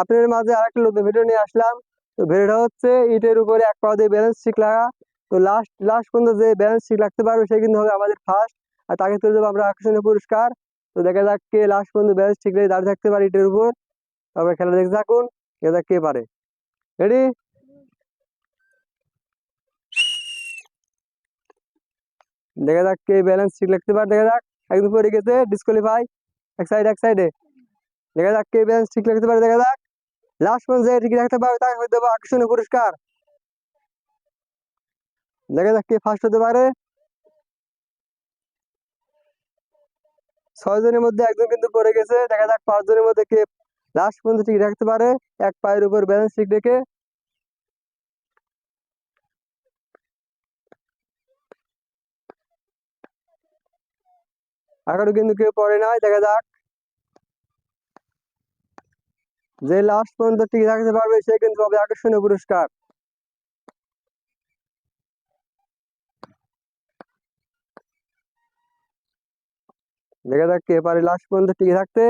আপনাদের মাঝে আরেকটা নতুন ভিডিও নিয়ে আসলাম। তো ভিডিওটা হচ্ছে ইটের উপরে এক পা দিয়ে ব্যালেন্স ঠিক লাগা। তো লাস্ট লাস্ট পর্যন্ত যে ব্যালেন্স ঠিক রাখতে পারবে সে কিন্তু হবে আমাদের ফার্স্ট আর তাকে তুলে দেবো আমরা আকর্ষণীয় পুরস্কার। তো দেখা যাক কে লাস্ট পর্যন্ত ব্যালেন্স ঠিক রেখে দাঁড়িয়ে থাকতে পারে ইটের উপর। তারপরে খেলা দেখতে থাকুন, দেখা যাক কে পারে। রেডি দেখা যাক কে ব্যালেন্স ঠিক রাখতে পারে, দেখা যাক। একদম পড়ে গেছে ডিসকোয়ালিফাই এক সাইড এক সাইডে দেখা যাক কে ব্যালেন্স ঠিক রাখতে পারে, দেখা যাক। লাস্ট পর্যন্ত যে ঠিক রাখতে পারবে তাকে দেবো আকর্ষণীয় পুরস্কার। দেখা যাক কে ফার্স্ট হতে পারে। ছয় জনের মধ্যে একজন কিন্তু পড়ে গেছে। দেখা যাক পাঁচ জনের মধ্যে কে লাস্ট পর্যন্ত ঠিক রাখতে পারে। এক পায়ের উপর ব্যালেন্স ঠিক রেখে। এখনও কিন্তু কেউ পড়ে নাই, দেখা যাক। যে লাস্ট পর্যন্ত ঠিক রাখতে পারবে, সে কিন্তু পাবে আকর্ষণীয় পুরস্কার। দেখা যাক কে পারে লাস্ট পর্যন্ত টিকে থাকতে।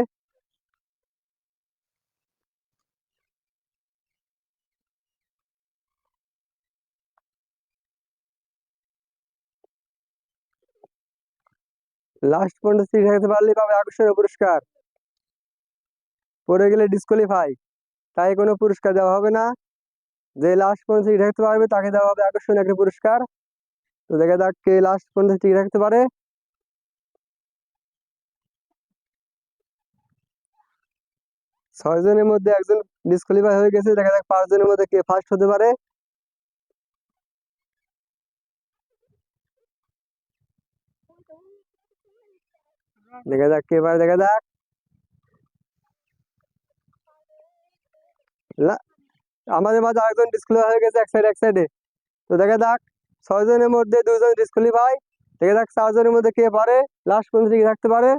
লাস্ট পর্যন্ত টিকে থাকতে পারলে পাবে আকর্ষণীয় পুরস্কার। পড়ে গেলে ডিসকোয়ালিফাই তাই কোনো পুরস্কার দেওয়া হবে না। যে লাস্ট পর্যন্ত টিকে থাকতে পারবে, তাকে দেওয়া হবে আকর্ষণীয় একটা পুরস্কার। তো দেখা যাক কে লাস্ট পর্যন্ত টিকে থাকতে পারে। ছয় জনের মধ্যে একজন ডিসকোয়ালিফাই হয়ে গেছে। দেখা যাক পাঁচজনের মধ্যে কে ফার্স্ট হতে পারে। দেখা যাক কে পারে, দেখা যাক। আমাদের মাঝে আরেকজন ডিসকোয়ালিফাই হয়ে গেছে এক সাইড এক সাইডে তো দেখা যাক ছয় জনের মধ্যে দুজন ডিসকোয়ালিফাই দেখা যাক চার জনের মধ্যে কে পারে লাস্ট পর্যন্ত টিকে থাকতে পারে।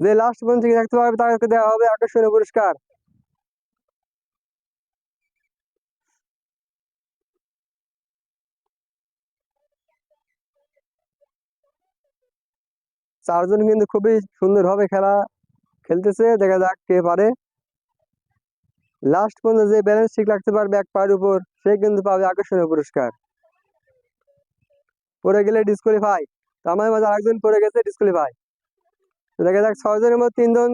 যে লাস্ট পর্যন্ত টিকে থাকতে পারবে তাকে দেওয়া হবে আকর্ষণীয় পুরস্কার। চারজন কিন্তু খুবই সুন্দর সুন্দরভাবে খেলা খেলতেছে, দেখা যাক কে পারে। লাস্ট পর্যন্ত যে ব্যালেন্স ঠিক রাখতে পারবে এক পায়ের উপর, সে কিন্তু পাবে আকর্ষণীয় পুরস্কার। পড়ে গেলে ডিসকোয়ালিফাই তো আমাদের মাঝে আরেকজন পড়ে গেছে ডিসকোয়ালিফাই দেখা যাক, ছয়জনের মধ্যে তিনজন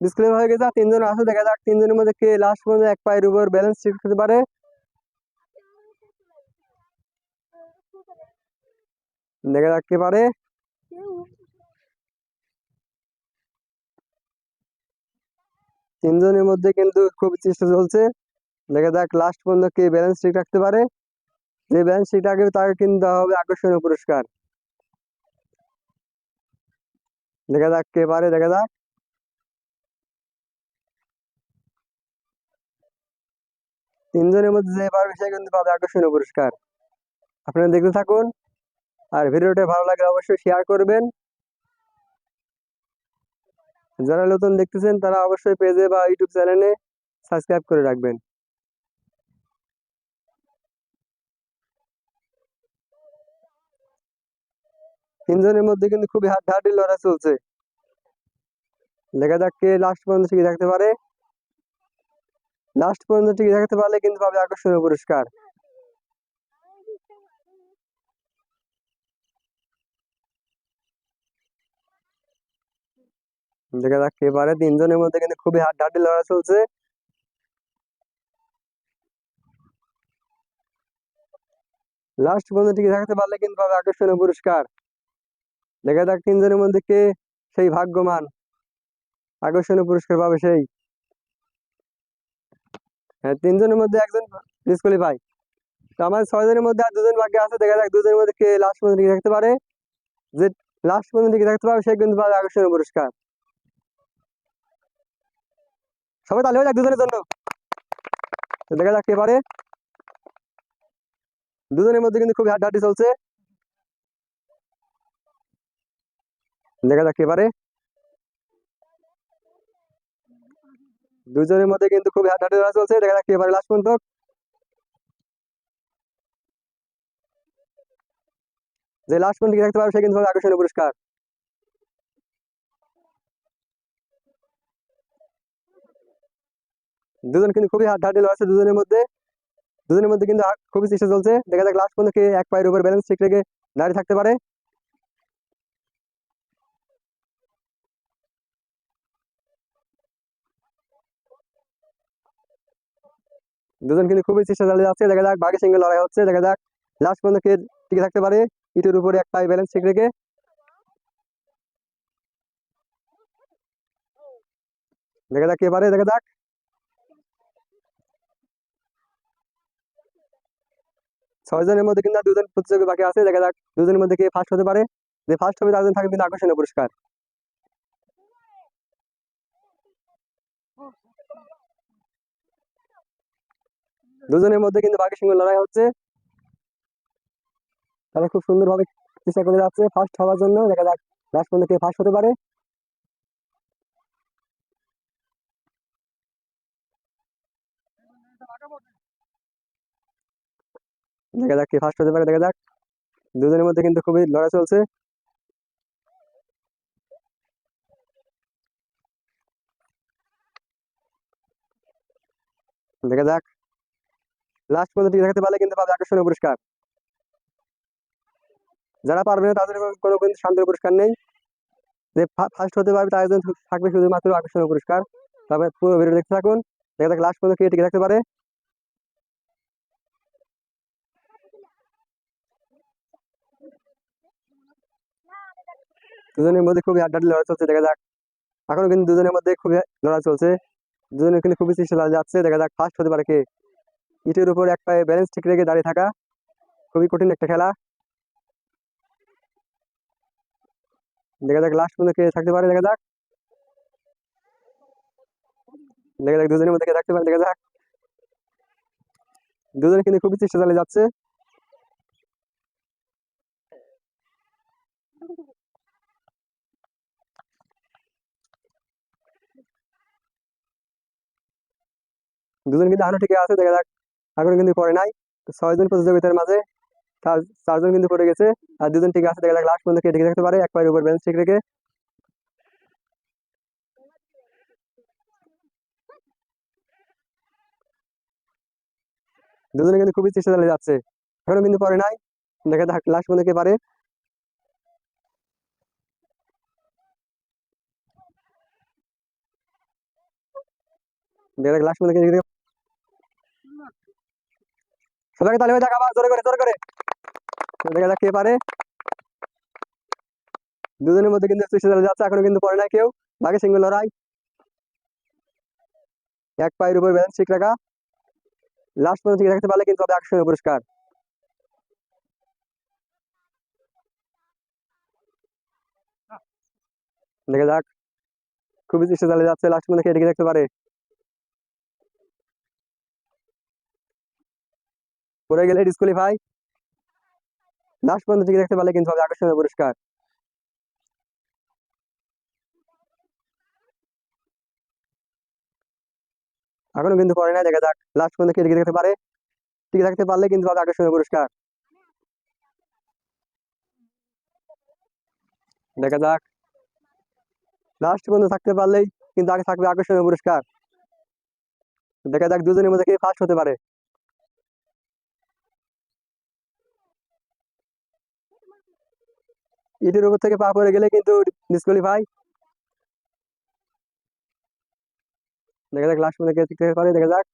ডিসকোয়ালিফাই হয়ে গেছে, আর তিনজন আছে, দেখা যাক তিনজনের মধ্যে কে লাস্ট পর্যন্ত এক পায়ের উপর ব্যালেন্স ঠিক রাখতে পারে। দেখা যাক কে পারে। তিনজনের মধ্যে কিন্তু খুব চেষ্টা চলছে। দেখা যাক লাস্ট পর্যন্ত কে ব্যালেন্স ঠিক রাখতে পারে। যে ব্যালেন্স ঠিক রাখবে তাকে কিন্তু দেওয়া হবে আকর্ষণীয় পুরস্কার। দেখা যাক কে পারে, দেখা যাক। তিনজনের মধ্যে যে পারবে, সে কিন্তু পাবে আকর্ষণীয় পুরস্কার। আপনারা দেখতে থাকুন। আর ভিডিওটা ভালো লাগলে অবশ্যই শেয়ার করবেন। যারা নতুন দেখতেছেন, তারা অবশ্যই পেজে বা ইউটিউব চ্যানেলে সাবস্ক্রাইব করে রাখবেন। তিনজনের মধ্যে কিন্তু খুবই হাড্ডাহাড্ডি লড়াই চলছে। দেখা যাক কে লাস্ট পর্যন্ত টিকে থাকতে পারে। লাস্ট পর্যন্ত টিকে থাকতে পারলে কিন্তু পাবে আকর্ষণীয় পুরস্কার। দেখা যাক কে পারে তিনজনের মধ্যে কিন্তু খুবই হাড্ডাহাড্ডি লড়াই চলছে। লাস্ট পর্যন্ত টিকে থাকতে পারলে কিন্তু পাবে আকর্ষণীয় পুরস্কার। দেখা যাক তিনজনের মধ্যে কে সেই ভাগ্যমান আকর্ষণীয় পুরস্কার পাবে সেই। হ্যাঁ তিনজনের মধ্যে একজন ডিসকোয়ালিফাই তো আমাদের ছয় জনের মধ্যে আর দুজন বাকি আছে, দেখা যাক দুজনের মধ্যে কে লাস্ট পর্যন্ত টিকে থাকতে পারে। যে লাস্ট পর্যন্ত টিকে থাকতে পারবে, সে কিন্তু পাবে আকর্ষণীয় পুরস্কার। সবাই তাহলে যাক দুজনের জন্য। দেখা যাক পারে দুজনের মধ্যে কিন্তু খুবই হাড্ডাহাড্ডি চলছে। দেখা যাক পারে দুজনের মধ্যে কিন্তু খুবই হাড্ডাহাড্ডি চলছে। দেখা যাক পারে লাস্ট পর্যন্ত। যে লাস্ট পর্যন্ত থাকতে পারবে সে কিন্তু আকর্ষণীয় পুরস্কার। দুজন কিন্তু খুবই হাড্ডাহাড্ডি লড়াচ্ছে দুজনের মধ্যে দুজনের মধ্যে কিন্তু খুবই চেষ্টা চলছে। দেখা যাক লাস্ট পর্যন্ত কে এক পায়ের উপর ব্যালেন্স ঠিক রেখে দাঁড়িয়ে থাকতে পারে। দুজন কিন্তু খুবই চেষ্টা চালিয়ে যাচ্ছে। দেখা যাক বাঘের সঙ্গে লড়াই হচ্ছে। দেখা যাক লাস্ট পর্যন্ত কে টিকে থাকতে পারে। ইটের উপরে এক পায়ে ব্যালেন্স ঠিক রেখে। দেখা যাক কে পারে। দেখা যাক। ছয় জনের মধ্যে কিন্তু দুজন প্রতিযোগী বাকি আছে। দেখা যাক দুজনের মধ্যে কে ফার্স্ট হতে পারে। যে ফার্স্ট হবে জন্য থাকবে কিন্তু আকর্ষণীয় পুরস্কার। দুজনের মধ্যে কিন্তু বাকি সঙ্গে লড়াই হচ্ছে। তারা খুব সুন্দরভাবে চেষ্টা করে যাচ্ছে ফার্স্ট হওয়ার জন্য। দেখা যাক লাস্ট পর্যন্ত কে ফার্স্ট হতে পারে। দেখা যাক কে ফার্স্ট হতে পারে, দেখা যাক। দুজনের মধ্যে কিন্তু খুবই লড়াই চলছে। দেখা যাক। লাস্ট পর্যন্ত থাকতে পারলে কিন্তু পাবে আকর্ষণীয় পুরস্কার। যারা পারবে না, তাদের কোনো- কোনো কিন্তু শান্তির পুরস্কার নেই। যে ফার্স্ট হতে পারবে, তাদের থাকবে শুধুমাত্র আকর্ষণীয় পুরস্কার। তবে পুরো ভিডিও দেখতে থাকুন। দেখা যাক লাস্ট পর্যন্ত কে টিকে থাকতে পারে। দুজনের মধ্যে খুবই আড্ডা লড়াই চলছে, দেখা যাক। এখনও কিন্তু দুজনের মধ্যে খুবই লড়াই চলছে। দুজনের কিন্তু খুবই চেষ্টা চালিয়ে যাচ্ছে, দেখা যাক ফার্স্ট হতে পারে কে। ইটের উপর এক পায়ে ব্যালেন্স ঠিক রেখে দাঁড়িয়ে থাকা খুবই কঠিন একটা খেলা। দেখা যাক লাস্ট পর্যন্ত কে থাকতে পারে, দেখা যাক। দেখা যাক দুজনের মধ্যে কে থাকতে পারে, দেখা যাক। দুজনে কিন্তু খুবই চেষ্টা চালিয়ে যাচ্ছে। দুজন কিন্তু এখনও ঠিক আছে, দেখা যাক। এখনও কিন্তু পড়ে নাই। তো ছয়জন প্রতিযোগিতার মাঝে চার চারজন কিন্তু পড়ে গেছে, আর দুজন ঠিক আছে, দেখা যাক লাস্ট পর্যন্ত কে টিকে থাকতে পারে। এক পায়ের উপর ব্যালেন্স ঠিক রেখে। দুজনে কিন্তু খুবই চেষ্টা চালিয়ে যাচ্ছে। এখনও কিন্তু পরে নাই। দেখা যাক লাস্ট পর্যন্ত কে পারে। দেখা যাক লাস্ট পর্যন্ত হয়ে যাক আবার? জোরে করে জোরে করে। দেখা যাক কে পারে। দুজনের মধ্যে কিন্তু যাচ্ছে, এখনও কিন্তু পরে নাই কেউ। বাকি সিঙ্গল লড়াই। এক পায়ের উপর ঠিক রাখা। লাস্ট পর্যন্ত ঠিক রাখতে পারলে কিন্তু হবে আকর্ষণীয় পুরস্কার। দেখা যাক। খুবই চেষ্টা চালিয়ে যাচ্ছে লাস্ট কে টিকে রাখতে পারে। পরে গেলে ডিসকুয়ালিফাই লাস্ট পর্যন্ত টিকে রাখতে পারলে কিন্তু হবে আকর্ষণীয় পুরস্কার। এখনও কিন্তু পরে নাই, দেখা যাক। লাস্ট পর্যন্ত টিকে থাকতে পারে? টিকে থাকতে পারলে কিন্তু পাবে আকর্ষণীয় পুরস্কার। দেখা যাক। লাস্ট পর্যন্ত থাকতে পারলেই কিন্তু আগে থাকবে আকর্ষণীয় পুরস্কার। দেখা যাক দুজনের মধ্যে কে ফার্স্ট হতে পারে। ইটের উপর থেকে পা পড়ে গেলে কিন্তু ডিসকোয়ালিফাই দেখা যাক লাস্ট পর্যন্ত কে থাকতে দেখা যাক।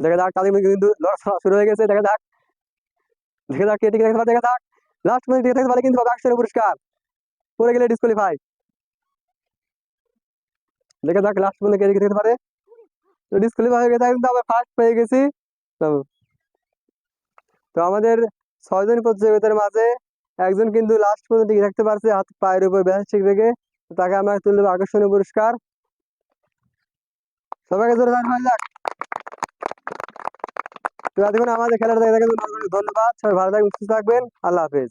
দেখা যাক, তাদের মধ্যে কিন্তু লড়াচড়া শুরু হয়ে গেছে, দেখা যাক। দেখা যাক কে টিকে থাকতে পারে, দেখা যাক। লাস্ট পর্যন্ত টিকে থাকতে পারে কিন্তু আকর্ষণীয় পুরস্কার। পড়ে গেলে ডিসকোয়ালিফাই দেখা যাক লাস্ট পর্যন্ত কে টিকে থাকতে পারে। ডিসকোয়ালিফাই হয়ে গেছে কিন্তু আবার ফার্স্ট পেয়ে গেছি। তো আমাদের ছয়জন প্রতিযোগিতার মাঝে একজন কিন্তু লাস্ট পর্যন্ত টিকে থাকতে পারছে, হাত পায়ের উপর ব্যালেন্স ঠিক রেখে। তাকে আমরা তুলে দেবো আকর্ষণীয় পুরস্কার। সবাইকে জোরে ধন্যবাদ তো এতক্ষণ আমাদের খেলাটা দেখে ধন্যবাদ। সবাই ভালো থাকবেন, সুস্থ থাকবেন। আল্লাহ হাফেজ।